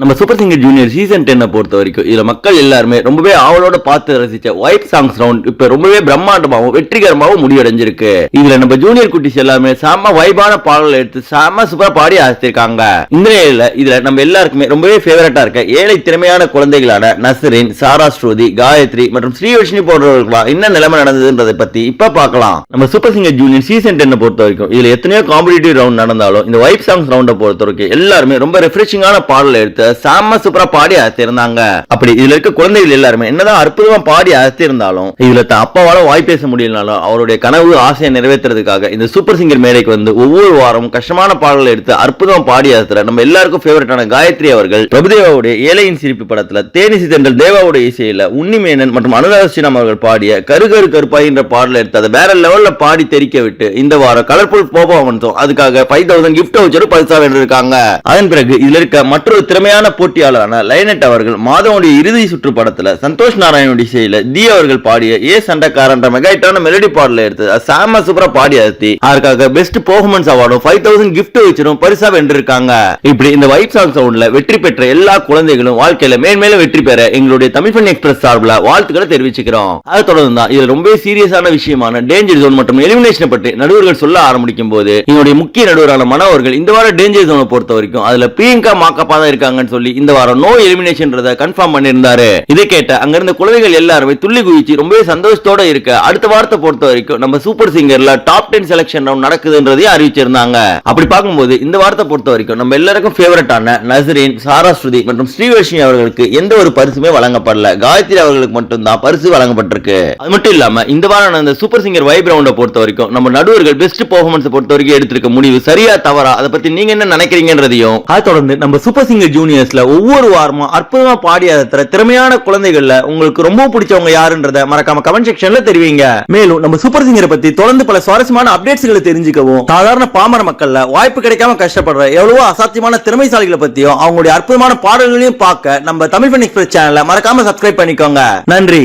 நம்ம super singer junior season டென்னை பொறுத்த வரைக்கும் இதில் மக்கள் எல்லாருமே ரொம்பவே ஆவலோட பார்த்து ரசிச்ச ஒயிட் சாங்ஸ் ரவுண்ட் இப்ப ரொம்பவே பிரம்மாண்டமாகவும் வெற்றிகரமாகவும் முடிவடைஞ்சிருக்கு. இதுல நம்ம ஜூனியர் குட்டிஸ் எல்லாருமே செம வைபான பாடல் எடுத்து செம சூப்பரா பாடி ஆசித்திருக்காங்க. இந்த நிலையில இதுல நம்ம எல்லாருக்குமே ரொம்பவே ஃபேவரட்டா இருக்க ஏழை திறமையான குழந்தைகளான நசரின் சாரா ஸ்ருதி காயத்ரி மற்றும் ஸ்ரீவர்ஷினி போன்றவர்களுக்கு என்ன நிலைமை நடந்ததுன்றதை பத்தி இப்ப பார்க்கலாம். நம்ம சூப்பர் சிங்கர் ஜூனியர் சீசன் டென்னை பொறுத்த வரைக்கும் இதுல எத்தனையோ காம்படிட்டிவ் ரவுண்ட் நடந்தாலும் இந்த வைப் சாங்ஸ் ரவுண்டை பொறுத்த வரைக்கும் எல்லாருமே ரொம்ப ரெஃப்ரெஷிங்கான பாடல் எடுத்து சாம சூப்பரா பாடி அசத்திருந்தாங்க. அப்படி இதுல இருக்க குழந்தைகள் எல்லாருமே என்னதான் அற்புதமா பாடி அசத்திருந்தாலும் இதுல தான் அப்பாவால வாய் பேச முடியலனாலும் அவருடைய கனவு ஆசையை நிறைவேற்றுறதுக்காக இந்த சூப்பர் சிங்கர் மேடைக்கு வந்து ஒவ்வொரு வாரம் கஷ்டமான பாடல்களை எடுத்து அற்புதமா பாடி அசத்துற நம்ம எல்லாருக்கும் ஃபேவரட்டான காயத்ரி அவர்கள் பிரபுதேவாவுடைய ஏழையின் சிரிப்பு படத்துல தேனிசி தென்றல் தேவாவுடைய இசையில உன்னிமேனன் மற்றும் அனுராக் அவர்கள் பாடிய கரு கரு கருப்பாய் என்ற பாடலை எடுத்து அதை வேற லெவல்ல பாடி தெரிக்க விட்டு இந்த வாரம் கலர்ஃபுல் போபாவன்ஸும் அதுக்காக ஃபைவ் தௌசண்ட் கிஃப்ட் வச்சு பரிசா வென்றிருக்காங்க அதன் பிறகு இதுல இருக்க மற்றொரு திறமையான போட்டியாளரான லைனட் அவர்கள் மாதவனுடைய இறுதி சுற்று படத்துல சந்தோஷ் நாராயணுடைய இசையில தி அவர்கள் பாடிய ஏ சண்டைக்காரன்ற மெகாயிட்டான மெலடி பாடல எடுத்து சாம சூப்பரா பாடி அழுத்தி அதற்காக பெஸ்ட் பெர்ஃபார்மன்ஸ் அவார்டும் ஃபைவ் தௌசண்ட் கிஃப்ட் வச்சிரும் பரிசா வென்றிருக்காங்க. இப்படி இந்த வைப் சாங் சவுண்ட்ல வெற்றி பெற்ற எல்லா குழந்தைகளும் வாழ்க்கையில மேன்மேலும் வெற்றி பெற எங்களுடைய தமிழ் பண்ணி எக்ஸ்பிரஸ் சார்பில் வாழ்த்துக்களை தெரிவிச்சுக்கிறோம். அதை தொடர்ந்து தான் இதுல ரொம்ப சீரியஸான விஷயமான டேஞ்சர் ஜோன் மற்றும் எலிமினேஷனை பற்றி நடுவர்கள் சொல்ல ஆரம்பிக்கும் போது என்னுடைய முக்கிய நடுவரான மனவர்கள் இந்த வாரம் டேஞ்சர் ஜோனை பொறுத்த வரைக்கும் அதுல பிரியங்கா மாக்கப்பா தான் இருக்காங்க. இருக்காங்கன்னு சொல்லி இந்த வாரம் நோ எலிமினேஷன்றத கன்ஃபார்ம் பண்ணியிருந்தாரு. இதை கேட்ட அங்க இருந்த குழந்தைகள் எல்லாருமே துள்ளி குதிச்சு ரொம்பவே சந்தோஷத்தோட இருக்க அடுத்த வாரத்தை பொறுத்த வரைக்கும் நம்ம சூப்பர் சிங்கர்ல டாப் டென் செலக்ஷன் ரவுண்ட் நடக்குதுன்றதையும் அறிவிச்சிருந்தாங்க. அப்படி பார்க்கும்போது இந்த வாரத்தை பொறுத்த வரைக்கும் நம்ம எல்லாருக்கும் ஃபேவரட்டான நசரீன் சாரா மற்றும் ஸ்ரீவர்ஷினி அவர்களுக்கு எந்த ஒரு பரிசுமே வழங்கப்படல. காயத்ரி அவர்களுக்கு மட்டும்தான் பரிசு வழங்கப்பட்டிருக்கு. அது மட்டும் இல்லாம இந்த வாரம் அந்த சூப்பர் சிங்கர் வைப் ரவுண்டை பொறுத்த வரைக்கும் நம்ம நடுவர்கள் பெஸ்ட் பெர்ஃபார்மன்ஸ் பொறுத்த வரைக்கும் எடுத்திருக்க முடிவு சரியா தவறா அதை பத்தி நீங்க என்ன நினைக்கிறீங்கன்றதையும் அதை தொடர்ந்து நம்ம சூப்பர் சிங்கர் ஜூனியர்ஸில் ஒவ்வொரு வாரமும் அற்புதமாக பாடி திறமையான குழந்தைகளில் உங்களுக்கு ரொம்ப பிடிச்சவங்க யாருன்றத மறக்காம கமெண்ட் செக்ஷனில் தெரிவிங்க. மேலும் நம்ம சூப்பர் சிங்கரை பற்றி தொடர்ந்து பல சுவாரஸ்யமான அப்டேட்ஸ்களை தெரிஞ்சுக்கவும் சாதாரண பாமர மக்களில் வாய்ப்பு கிடைக்காம கஷ்டப்படுற எவ்வளவோ அசாத்தியமான திறமைசாலிகளை பற்றியும் அவங்களுடைய அற்புதமான பாடல்களையும் பார்க்க நம்ம தமிழ் பண்ணி எக்ஸ்பிரஸ் சேனலை மறக்காம சப்ஸ்கிரைப் பண்ணிக்கோங்க. நன்றி.